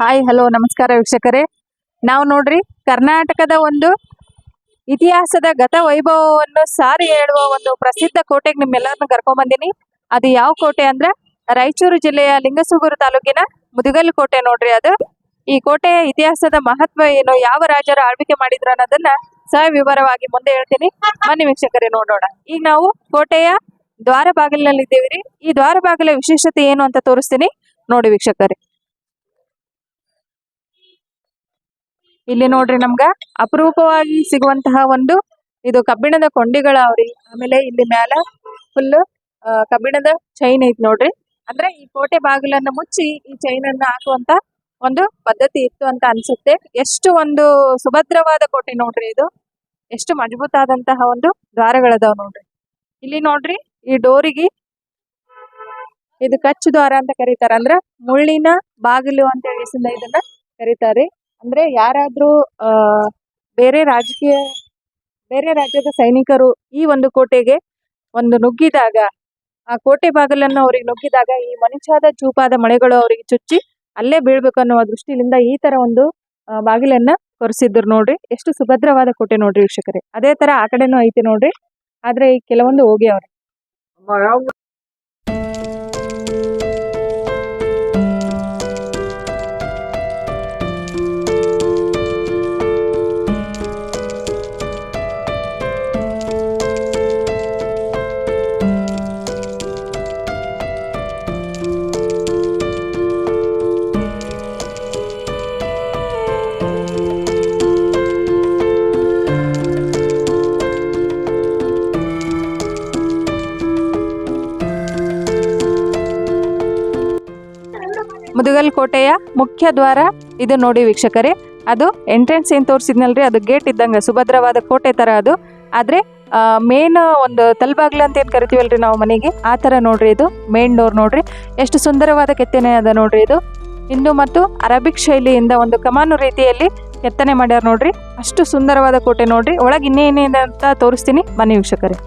Hi hello ನಮಸ್ಕಾರ ವೀಕ್ಷಕರೇ. ನಾವು ನೋಡ್ರಿ, ಕರ್ನಾಟಕದ ಒಂದು ಇತಿಹಾಸದ ಗತ ವೈಭವವನ್ನು ಸಾರಿ ಹೇಳುವ ಒಂದು ಪ್ರಸಿದ್ಧ ಕೋಟೆಗೆ ನಿಮ್ಮೆಲ್ಲರನ್ನು ಕರ್ಕೊಂಡ್ ಬಂದಿನಿ. ಅದು ಯಾವ ಕೋಟೆ ಅಂದ್ರೆ, ರಾಯಚೂರು ಜಿಲ್ಲೆಯ ಲಿಂಗಸೂಗೂರು ತಾಲೂಕಿನ ಮುದುಗಲ್ ಕೋಟೆ ನೋಡ್ರಿ ಅದು. ಈ ಕೋಟೆಯ ಇತಿಹಾಸದ ಮಹತ್ವ ಏನು, ಯಾವ ರಾಜರು ಆಳ್ವಿಕೆ ಮಾಡಿದ್ರು ಅನ್ನೋದನ್ನ ಸಹ ವಿವರವಾಗಿ ಮುಂದೆ ಹೇಳ್ತೀನಿ. ಬನ್ನಿ ವೀಕ್ಷಕರೇ, ನೋಡೋಣ. ಈಗ ನಾವು ಕೋಟೆಯ ದ್ವಾರ ಬಾಗಿಲಿನಲ್ಲಿ ಇದ್ದೀವಿ ರೀ. ಈ ದ್ವಾರ ಬಾಗಿಲ ವಿಶೇಷತೆ ಏನು ಅಂತ ತೋರಿಸ್ತೀನಿ. ನೋಡಿ ವೀಕ್ಷಕರೇ. ಇಲ್ಲಿ ನೋಡ್ರಿ ನಮ್ಗ ಅಪರೂಪವಾಗಿ ಸಿಗುವಂತಹ ಒಂದು ಇದು ಕಬ್ಬಿಣದ ಕೊಂಡಿಗಳವ್ರಿ ಆಮೇಲೆ ಇಲ್ಲಿ ಮ್ಯಾಲ ಫುಲ್ ಕಬ್ಬಿಣದ ಚೈನ್ ಐತಿ ನೋಡ್ರಿ. ಅಂದ್ರೆ ಈ ಕೋಟೆ ಬಾಗಿಲನ್ನ ಮುಚ್ಚಿ ಈ ಚೈನ್ ಅನ್ನ ಹಾಕುವಂತ ಒಂದು ಪದ್ಧತಿ ಇತ್ತು ಅಂತ ಅನ್ಸುತ್ತೆ. ಎಷ್ಟು ಒಂದು ಸುಭದ್ರವಾದ ಕೋಟೆ ನೋಡ್ರಿ ಇದು. ಎಷ್ಟು ಮಜಬೂತ್ ಆದಂತಹ ಒಂದು ದ್ವಾರಗಳದಾವ್ ನೋಡ್ರಿ. ಇಲ್ಲಿ ನೋಡ್ರಿ ಈ ಡೋರಿಗೆ ಇದು ಕಚ್ಚು ದ್ವಾರ ಅಂತ ಕರೀತಾರ. ಅಂದ್ರ ಮುಳ್ಳಿನ ಬಾಗಿಲು ಅಂತ ಹೇಳಿ ಇದನ್ನ ಕರೀತಾರೆ ಅಂದ್ರೆ ಯಾರಾದ್ರೂ ಬೇರೆ ರಾಜಕೀಯ, ಬೇರೆ ರಾಜ್ಯದ ಸೈನಿಕರು ಈ ಒಂದು ಕೋಟೆಗೆ ಒಂದು ನುಗ್ಗಿದಾಗ, ಆ ಕೋಟೆ ಬಾಗಿಲನ್ನು ಅವರಿಗೆ ನುಗ್ಗಿದಾಗ, ಈ ಮನುಷ್ಯಾದ ಚೂಪಾದ ಮಳೆಗಳು ಅವರಿಗೆ ಚುಚ್ಚಿ ಅಲ್ಲೇ ಬೀಳ್ಬೇಕು ಅನ್ನುವ ದೃಷ್ಟಿಯಿಂದ ಈ ತರ ಒಂದು ಬಾಗಿಲನ್ನ ಕೊರೆಸಿದ್ರು ನೋಡ್ರಿ. ಎಷ್ಟು ಸುಭದ್ರವಾದ ಕೋಟೆ ನೋಡ್ರಿ ವೀಕ್ಷಕರೇ. ಅದೇ ತರ ಆ ಕಡೆನೂ ಐತೆ ನೋಡ್ರಿ. ಆದ್ರೆ ಈ ಕೆಲವೊಂದು ಹೋಗ್ಯಾವ್ರಿ ಮುದುಗಲ್ ಕೋಟೆಯ ಮುಖ್ಯ ದ್ವಾರ ಇದು ನೋಡಿ ವೀಕ್ಷಕರೇ. ಅದು ಎಂಟ್ರೆನ್ಸ್ ಏನು ತೋರಿಸಿದ್ನಲ್ರಿ? ಅದು ಗೇಟ್ ಇದ್ದಂಗ, ಸುಭದ್ರವಾದ ಕೋಟೆ ತರ ಅದು. ಆದ್ರೆ ಮೇನ್ ಒಂದು ತಲ್ಬಾಗ್ಲ ಅಂತ ಏನು ಕರಿತೀವಲ್ರಿ ನಾವು ಮನೆಗೆ? ಆ ತರ ನೋಡ್ರಿ ಇದು ಮೇನ್ ಡೋರ್ ನೋಡ್ರಿ. ಎಷ್ಟು ಸುಂದರವಾದ ಕೆತ್ತನೆ ಅದ ನೋಡ್ರಿ ಇದು. ಹಿಂದೂ ಮತ್ತು ಅರಬಿಕ್ ಶೈಲಿಯಿಂದ ಒಂದು ಕಮಾನು ರೀತಿಯಲ್ಲಿ ಕೆತ್ತನೆ ಮಾಡ್ಯಾರ ನೋಡ್ರಿ. ಅಷ್ಟು ಸುಂದರವಾದ ಕೋಟೆ ನೋಡ್ರಿ. ಒಳಗೆ ಇನ್ನೇನೇನಂತ ತೋರಿಸ್ತೀನಿ. ಬನ್ನಿ ವೀಕ್ಷಕರೇ.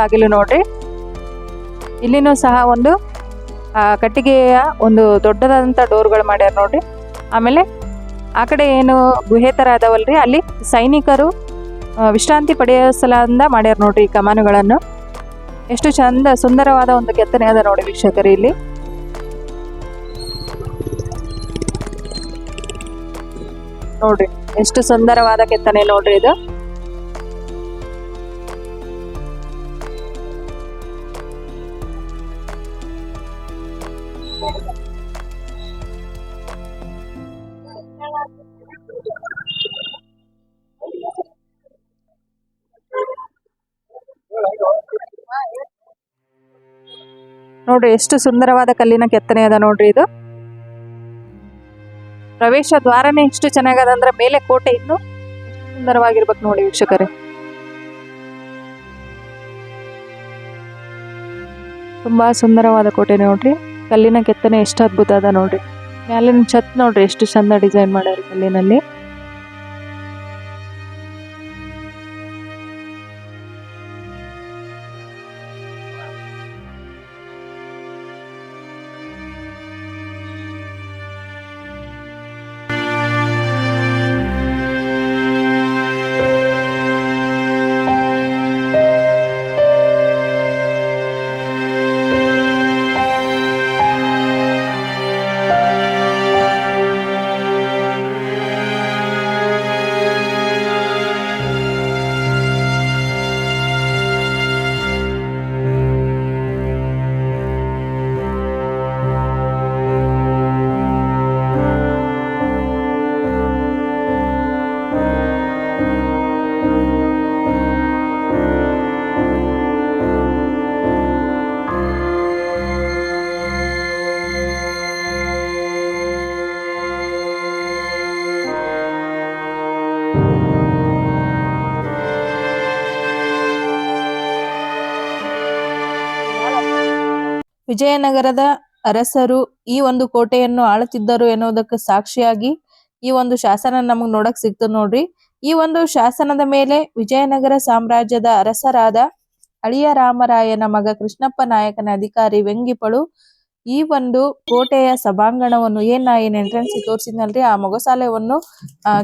ಬಾಗಿಲು ನೋಡ್ರಿ. ಇಲ್ಲಿನೂ ಸಹ ಒಂದು ಕಟ್ಟಿಗೆಯ ಒಂದು ದೊಡ್ಡದಾದಂಥ ಡೋರ್ಗಳು ಮಾಡ್ಯಾರ ನೋಡ್ರಿ. ಆಮೇಲೆ ಆ ಕಡೆ ಏನು ಗುಹೆ ಥರ ಅದಾವಲ್ರಿ, ಅಲ್ಲಿ ಸೈನಿಕರು ವಿಶ್ರಾಂತಿ ಪಡೆಯೋ ಸಲದಿಂದ ಮಾಡ್ಯಾರ ನೋಡ್ರಿ ಈ ಕಮಾನುಗಳನ್ನು. ಎಷ್ಟು ಚಂದ ಸುಂದರವಾದ ಒಂದು ಕೆತ್ತನೆ ಅದ ನೋಡಿ ವೀಕ್ಷಕರು ಇಲ್ಲಿ. ನೋಡ್ರಿ, ಎಷ್ಟು ಸುಂದರವಾದ ಕೆತ್ತನೆ ನೋಡ್ರಿ ಇದು. ನೋಡ್ರಿ, ಎಷ್ಟು ಸುಂದರವಾದ ಕಲ್ಲಿನ ಕೆತ್ತನೆ ಅದ ನೋಡ್ರಿ ಇದು. ಪ್ರವೇಶ ದ್ವಾರನೇ ಎಷ್ಟು ಚೆನ್ನಾಗದ ಅಂದ್ರೆ ಮೇಲೆ ಕೋಟೆ ಇನ್ನು ಸುಂದರವಾಗಿರ್ಬೇಕು ನೋಡಿ ವೀಕ್ಷಕರೇ. ತುಂಬಾ ಸುಂದರವಾದ ಕೋಟೆ ನೋಡ್ರಿ. ಕಲ್ಲಿನ ಕೆತ್ತನೆ ಎಷ್ಟು ಅದ್ಭುತ ಅದ ನೋಡ್ರಿ. ಮ್ಯಾಲಿನ ಛತ್ ನೋಡ್ರಿ, ಎಷ್ಟು ಚಂದ ಡಿಸೈನ್ ಮಾಡ್ಯಾರ ಕಲ್ಲಿನಲ್ಲಿ. ವಿಜಯನಗರದ ಅರಸರು ಈ ಒಂದು ಕೋಟೆಯನ್ನು ಆಳುತ್ತಿದ್ದರು ಎನ್ನುವುದಕ್ಕೆ ಸಾಕ್ಷಿಯಾಗಿ ಈ ಒಂದು ಶಾಸನ ನಮಗ್ ನೋಡಕ್ ಸಿಗ್ತದ ನೋಡ್ರಿ. ಈ ಒಂದು ಶಾಸನದ ಮೇಲೆ ವಿಜಯನಗರ ಸಾಮ್ರಾಜ್ಯದ ಅರಸರಾದ ಅಳಿಯ ರಾಮರಾಯನ ಮಗ ಕೃಷ್ಣಪ್ಪ ನಾಯಕನ ಅಧಿಕಾರಿ ವೆಂಗಿಪಳು ಈ ಒಂದು ಕೋಟೆಯ ಸಭಾಂಗಣವನ್ನು ಏನ ಏನ್ ಎಂಟ್ರೆನ್ಸ್ ತೋರಿಸಿದ್ನಲ್ರಿ? ಆ ಮೊಗಸಾಲೆಯನ್ನು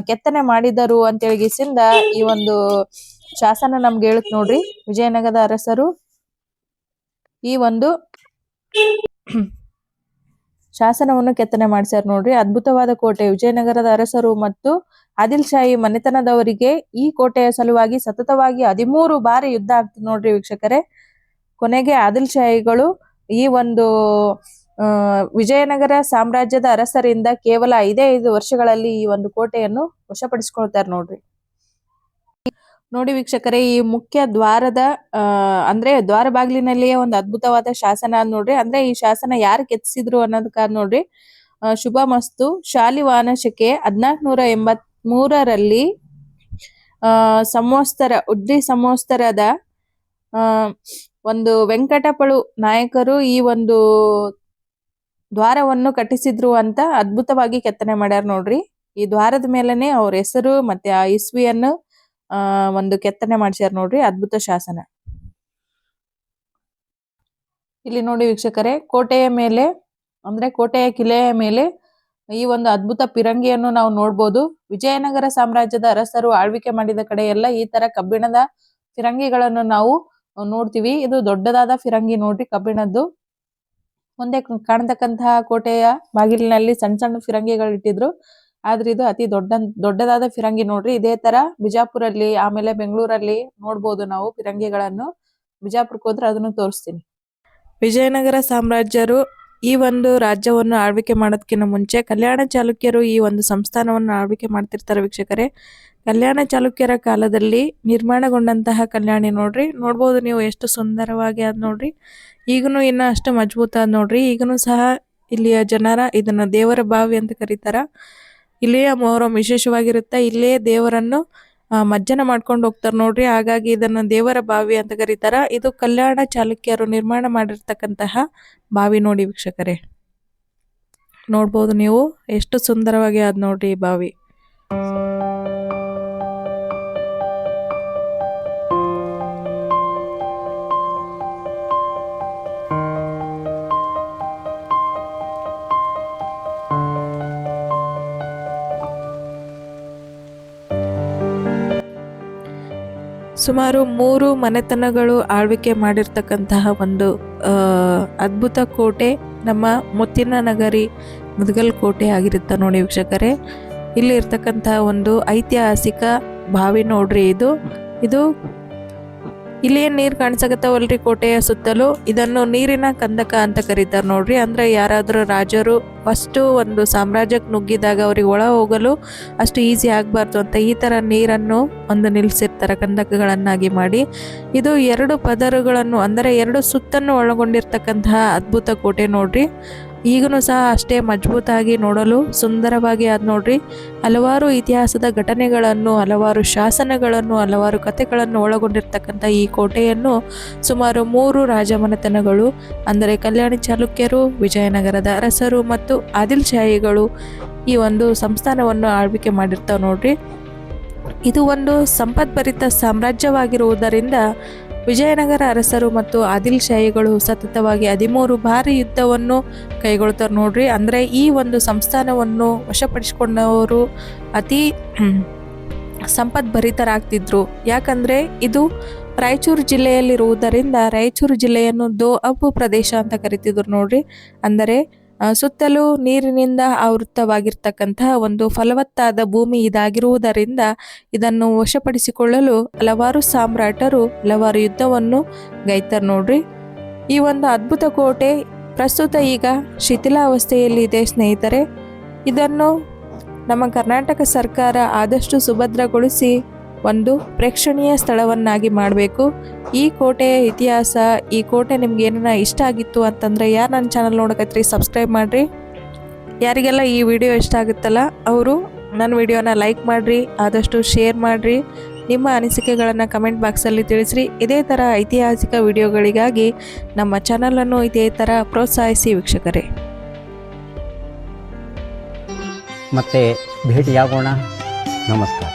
ಕೆತ್ತನೆ ಮಾಡಿದರು ಅಂತ ಹೇಳಿಗಿಸಿಂದ ಈ ಒಂದು ಶಾಸನ ನಮ್ಗೆ ಹೇಳುತ್ ನೋಡ್ರಿ. ವಿಜಯನಗರದ ಅರಸರು ಈ ಒಂದು ಶಾಸನವನ್ನು ಕೆತ್ತನೆ ಮಾಡಿಸ್ಯಾರ ನೋಡ್ರಿ. ಅದ್ಭುತವಾದ ಕೋಟೆ. ವಿಜಯನಗರದ ಅರಸರು ಮತ್ತು ಆದಿಲ್ ಶಾಹಿ ಮನೆತನದವರಿಗೆ ಈ ಕೋಟೆಯ ಸಲುವಾಗಿ ಸತತವಾಗಿ ಹದಿಮೂರು ಬಾರಿ ಯುದ್ಧ ಆಗ್ತದೆ ನೋಡ್ರಿ ವೀಕ್ಷಕರೇ. ಕೊನೆಗೆ ಆದಿಲ್ ಶಾಹಿಗಳು ಈ ಒಂದು ವಿಜಯನಗರ ಸಾಮ್ರಾಜ್ಯದ ಅರಸರಿಂದ ಕೇವಲ ಐದೇ ಐದು ವರ್ಷಗಳಲ್ಲಿ ಈ ಒಂದು ಕೋಟೆಯನ್ನು ವಶಪಡಿಸಿಕೊಳ್ತಾರೆ ನೋಡ್ರಿ. ನೋಡಿ ವೀಕ್ಷಕರೇ, ಈ ಮುಖ್ಯ ದ್ವಾರದ ಅಂದ್ರೆ ದ್ವಾರ ಬಾಗಿಲಿನಲ್ಲಿಯೇ ಒಂದು ಅದ್ಭುತವಾದ ಶಾಸನ ನೋಡ್ರಿ. ಅಂದ್ರೆ ಈ ಶಾಸನ ಯಾರು ಕೆತ್ತಿಸಿದ್ರು ಅನ್ನೋದಕ್ಕಾದ್ ನೋಡ್ರಿ. ಶುಭ ಮಸ್ತು. ಶಾಲಿವಾಹನ ಶಕೆ ಹದಿನಾಲ್ಕನೂರ ಎಂಬತ್ ಮೂರರಲ್ಲಿ ಉಡ್ಡಿ ಸಂವತ್ಸರದ ಆ, ಒಂದು ವೆಂಕಟಪಳು ನಾಯಕರು ಈ ಒಂದು ದ್ವಾರವನ್ನು ಕಟ್ಟಿಸಿದ್ರು ಅಂತ ಅದ್ಭುತವಾಗಿ ಕೆತ್ತನೆ ಮಾಡ್ಯಾರ ನೋಡ್ರಿ. ಈ ದ್ವಾರದ ಮೇಲೆನೆ ಅವ್ರ ಹೆಸರು ಮತ್ತೆ ಆ ಇಸ್ವಿಯನ್ನು ಒಂದು ಕೆತ್ತನೆ ಮಾಡಿಸ್ಯಾರ ನೋಡ್ರಿ, ಅದ್ಭುತ ಶಾಸನ. ಇಲ್ಲಿ ನೋಡಿ ವೀಕ್ಷಕರೇ, ಕೋಟೆಯ ಮೇಲೆ, ಅಂದ್ರೆ ಕೋಟೆಯ ಕಿಲೆಯ ಮೇಲೆ ಈ ಒಂದು ಅದ್ಭುತ ಪಿರಂಗಿಯನ್ನು ನಾವು ನೋಡ್ಬೋದು. ವಿಜಯನಗರ ಸಾಮ್ರಾಜ್ಯದ ಅರಸರು ಆಳ್ವಿಕೆ ಮಾಡಿದ ಕಡೆ ಎಲ್ಲ ಈ ತರ ಕಬ್ಬಿಣದ ಫಿರಂಗಿಗಳನ್ನು ನಾವು ನೋಡ್ತೀವಿ. ಇದು ದೊಡ್ಡದಾದ ಫಿರಂಗಿ ನೋಡ್ರಿ ಕಬ್ಬಿಣದ್ದು. ಮುಂದೆ ಕಾಣತಕ್ಕಂತಹ ಕೋಟೆಯ ಬಾಗಿಲಿನಲ್ಲಿ ಸಣ್ಣ ಸಣ್ಣ ಫಿರಂಗಿಗಳು ಇಟ್ಟಿದ್ರು ಆದ್ರೆ ಇದು ಅತಿ ದೊಡ್ಡ, ದೊಡ್ಡದಾದ ಫಿರಂಗಿ ನೋಡ್ರಿ. ಇದೇ ತರ ಬಿಜಾಪುರಲ್ಲಿ, ಆಮೇಲೆ ಬೆಂಗಳೂರಲ್ಲಿ ನೋಡ್ಬೋದು ನಾವು ಫಿರಂಗಿಗಳನ್ನು. ಬಿಜಾಪುರಕ್ಕೆ ಹೋದ್ರೆ ಅದನ್ನು ತೋರಿಸ್ತೀನಿ. ವಿಜಯನಗರ ಸಾಮ್ರಾಜ್ಯರು ಈ ಒಂದು ರಾಜ್ಯವನ್ನು ಆಳ್ವಿಕೆ ಮಾಡೋದಕ್ಕಿಂತ ಮುಂಚೆ ಕಲ್ಯಾಣ ಚಾಲುಕ್ಯರು ಈ ಒಂದು ಸಂಸ್ಥಾನವನ್ನು ಆಳ್ವಿಕೆ ಮಾಡ್ತಿರ್ತಾರೆ ವೀಕ್ಷಕರೇ. ಕಲ್ಯಾಣ ಚಾಲುಕ್ಯರ ಕಾಲದಲ್ಲಿ ನಿರ್ಮಾಣಗೊಂಡಂತಹ ಕಲ್ಯಾಣಿ ನೋಡ್ರಿ. ನೋಡ್ಬೋದು ನೀವು ಎಷ್ಟು ಸುಂದರವಾಗಿ ಅದ್ ನೋಡ್ರಿ. ಈಗನು ಇನ್ನೂ ಅಷ್ಟು ಮಜಬೂತ ನೋಡ್ರಿ. ಈಗನು ಸಹ ಇಲ್ಲಿಯ ಜನರ ಇದನ್ನ ದೇವರ ಬಾವಿ ಅಂತ ಕರೀತಾರ. ಇಲ್ಲಿಯ ಮೊಹರಂ ವಿಶೇಷವಾಗಿರುತ್ತೆ. ಇಲ್ಲೇ ದೇವರನ್ನು ಮಜ್ಜನ ಮಾಡ್ಕೊಂಡು ಹೋಗ್ತಾರೆ ನೋಡ್ರಿ. ಹಾಗಾಗಿ ಇದನ್ನ ದೇವರ ಬಾವಿ ಅಂತ ಕರೀತಾರ. ಇದು ಕಲ್ಯಾಣ ಚಾಲುಕ್ಯರು ನಿರ್ಮಾಣ ಮಾಡಿರ್ತಕ್ಕಂತಹ ಬಾವಿ ನೋಡಿ ವೀಕ್ಷಕರೇ. ನೋಡ್ಬೋದು ನೀವು. ಎಷ್ಟು ಸುಂದರವಾಗಿ ಅದ್ ನೋಡ್ರಿ ಈ ಬಾವಿ. ಸುಮಾರು ಮೂರು ಮನೆತನಗಳು ಆಳ್ವಿಕೆ ಮಾಡಿರ್ತಕ್ಕಂತಹ ಒಂದು ಅದ್ಭುತ ಕೋಟೆ. ನಮ್ಮ ಮುತ್ತಿನ ನಗರಿ ಮುದಗಲ್ ಕೋಟೆ ಆಗಿರುತ್ತೆ ನೋಡಿ ವೀಕ್ಷಕರೇ. ಇಲ್ಲಿ ಇರ್ತಕ್ಕಂತಹ ಒಂದು ಐತಿಹಾಸಿಕ ಬಾವಿ ನೋಡ್ರಿ ಇದು. ಇದು ಇಲ್ಲಿ ನೀರು ಕಾಣಿಸಕತ್ತಾವಲ್ರಿ ಕೋಟೆಯ ಸುತ್ತಲೂ? ಇದನ್ನು ನೀರಿನ ಕಂದಕ ಅಂತ ಕರೀತಾರೆ ನೋಡ್ರಿ. ಅಂದ್ರೆ ಯಾರಾದರೂ ರಾಜರು ಫಸ್ಟ್ ಒಂದು ಸಾಮ್ರಾಜ್ಯಕ್ಕೆ ನುಗ್ಗಿದಾಗ ಅವ್ರಿಗೆ ಒಳ ಹೋಗಲು ಅಷ್ಟು ಈಸಿ ಆಗಬಾರ್ದು ಅಂತ ಈ ಥರ ನೀರನ್ನು ಒಂದು ನಿಲ್ಲಿಸಿರ್ತಾರೆ ಕಂದಕಗಳನ್ನಾಗಿ ಮಾಡಿ. ಇದು ಎರಡು ಪದರುಗಳನ್ನು, ಅಂದರೆ ಎರಡು ಸುತ್ತನ್ನು ಒಳಗೊಂಡಿರ್ತಕ್ಕಂತಹ ಅದ್ಭುತ ಕೋಟೆ ನೋಡ್ರಿ. ಈಗಲೂ ಸಹ ಅಷ್ಟೇ ಮಜಬೂತಾಗಿ ನೋಡಲು ಸುಂದರವಾಗಿ ಅದು ನೋಡ್ರಿ. ಹಲವಾರು ಇತಿಹಾಸದ ಘಟನೆಗಳನ್ನು, ಹಲವಾರು ಶಾಸನಗಳನ್ನು, ಹಲವಾರು ಕಥೆಗಳನ್ನು ಒಳಗೊಂಡಿರ್ತಕ್ಕಂಥ ಈ ಕೋಟೆಯನ್ನು ಸುಮಾರು ಮೂರು ರಾಜಮನೆತನಗಳು, ಅಂದರೆ ಕಲ್ಯಾಣಿ ಚಾಲುಕ್ಯರು, ವಿಜಯನಗರದ ಅರಸರು ಮತ್ತು ಆದಿಲ್ ಶಾಹಿಗಳು ಈ ಒಂದು ಸಂಸ್ಥಾನವನ್ನು ಆಳ್ವಿಕೆ ಮಾಡಿರ್ತಾವೆ ನೋಡ್ರಿ. ಇದು ಒಂದು ಸಂಪದ್ಭರಿತ ಸಾಮ್ರಾಜ್ಯವಾಗಿರುವುದರಿಂದ ವಿಜಯನಗರ ಅರಸರು ಮತ್ತು ಆದಿಲ್ ಶಾಹಿಗಳು ಸತತವಾಗಿ ಹದಿಮೂರು ಬಾರಿ ಯುದ್ಧವನ್ನು ಕೈಗೊಳ್ತಾರೆ ನೋಡ್ರಿ. ಅಂದ್ರೆ ಈ ಒಂದು ಸಂಸ್ಥಾನವನ್ನು ವಶಪಡಿಸಿಕೊಂಡವರು ಅತಿ ಸಂಪದ್ಭರಿತರಾಗ್ತಿದ್ರು ಯಾಕಂದರೆ ಇದು ರಾಯಚೂರು ಜಿಲ್ಲೆಯಲ್ಲಿರುವುದರಿಂದ ರಾಯಚೂರು ಜಿಲ್ಲೆಯನ್ನು ದೋ ಅಬ್ಬು ಪ್ರದೇಶ ಅಂತ ಕರಿತಿದ್ರು ನೋಡ್ರಿ. ಅಂದರೆ ಸುತ್ತಲೂ ನೀರಿನಿಂದ ಆವೃತ್ತವಾಗಿರ್ತಕ್ಕಂತಹ ಒಂದು ಫಲವತ್ತಾದ ಭೂಮಿ ಇದಾಗಿರುವುದರಿಂದ ಇದನ್ನು ವಶಪಡಿಸಿಕೊಳ್ಳಲು ಹಲವಾರು ಸಾಮ್ರಾಟರು ಹಲವಾರು ಯುದ್ಧವನ್ನು, ಗೈತಾರೆ ನೋಡ್ರಿ. ಈ ಒಂದು ಅದ್ಭುತ ಕೋಟೆ ಪ್ರಸ್ತುತ ಈಗ ಶಿಥಿಲಾವಸ್ಥೆಯಲ್ಲಿದೆ ಸ್ನೇಹಿತರೆ. ಇದನ್ನು ನಮ್ಮ ಕರ್ನಾಟಕ ಸರ್ಕಾರ ಆದಷ್ಟು ಸುಭದ್ರಗೊಳಿಸಿ ಒಂದು ಪ್ರೇಕ್ಷಣೀಯ ಸ್ಥಳವನ್ನಾಗಿ ಮಾಡಬೇಕು. ಈ ಕೋಟೆಯ ಇತಿಹಾಸ, ಈ ಕೋಟೆ ನಿಮ್ಗೆ ಏನನ್ನ ಇಷ್ಟ ಆಗಿತ್ತು ಅಂತಂದರೆ ಯಾರು ನನ್ನ ಚಾನಲ್ ನೋಡಕತ್ರಿ ಸಬ್ಸ್ಕ್ರೈಬ್ ಮಾಡಿರಿ. ಯಾರಿಗೆಲ್ಲ ಈ ವಿಡಿಯೋ ಇಷ್ಟ ಆಗುತ್ತಲ್ಲ, ಅವರು ನನ್ನ ವಿಡಿಯೋನ ಲೈಕ್ ಮಾಡಿರಿ, ಆದಷ್ಟು ಶೇರ್ ಮಾಡಿರಿ. ನಿಮ್ಮ ಅನಿಸಿಕೆಗಳನ್ನು ಕಮೆಂಟ್ ಬಾಕ್ಸಲ್ಲಿ ತಿಳಿಸ್ರಿ. ಇದೇ ಥರ ಐತಿಹಾಸಿಕ ವಿಡಿಯೋಗಳಿಗಾಗಿ ನಮ್ಮ ಚಾನಲನ್ನು ಇದೇ ಥರ ಪ್ರೋತ್ಸಾಹಿಸಿ ವೀಕ್ಷಕರೇ. ಮತ್ತೆ ಭೇಟಿಯಾಗೋಣ. ನಮಸ್ಕಾರ.